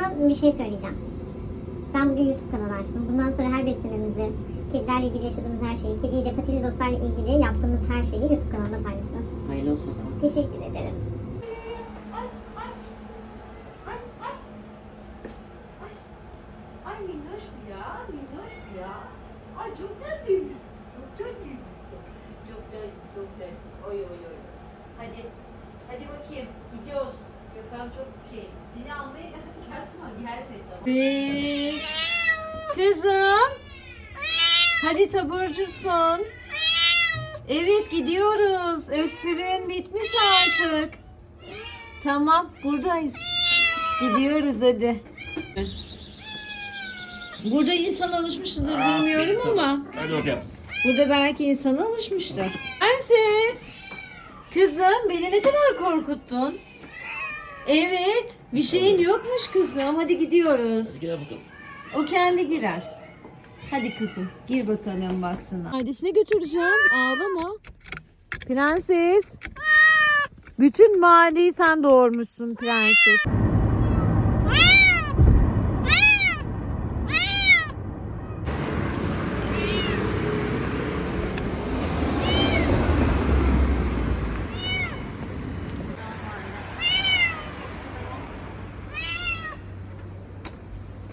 sana bir şey söyleyeceğim. Ben bugün YouTube kanalı açtım. Bundan sonra her beslememizi, kedilerle ilgili yaşadığımız her şeyi, kediyle patili dostlarla ilgili yaptığımız her şeyi YouTube kanalında paylaşacağız. Hayırlı olsun o zaman. Teşekkür ederim. Ay minnoş bu ya, minnoş bu ya. Ay çok tatlıymış. Çok tatlıymış. Çok tatlı, çok tatlı. Oy oy oy. Hadi, hadi bakayım. Gidiyoruz. Gökhan çok şey. Seni almaya kaçma. Gel de tamam. Kızım. Hadi taburcusun. Evet gidiyoruz. Öksürüğün bitmiş artık. Tamam buradayız. Gidiyoruz hadi. Burada insan alışmıştır bilmiyorum ama. Hadi bakalım. Burada belki insan alışmıştır. Prenses. Kızım beni ne kadar korkuttun. Evet bir şeyin yokmuş kızım. Hadi gidiyoruz. Hadi gel bakalım. O kendi girer. Hadi kızım gir bakalım baksana. Kardeşine götüreceğim. Ağlama. Prenses. Bütün mahalleyi sen doğurmuşsun prenses.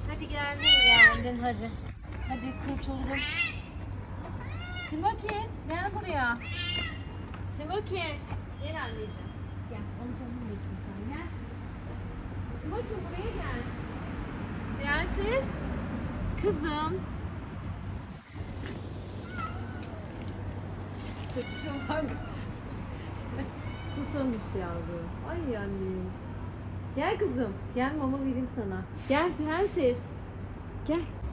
Hadi geldin hadi. Hadi kurtuldum. Smokin gel buraya. Smokin. Gel anneciğim. Gel amcanın bekliyor sen gel. Smokin buraya gel. Prenses. Kızım. Saçışa bak. Susamış yavrum. Ay annem. Gel kızım. Gel mama vereyim sana. Gel prenses. Gel.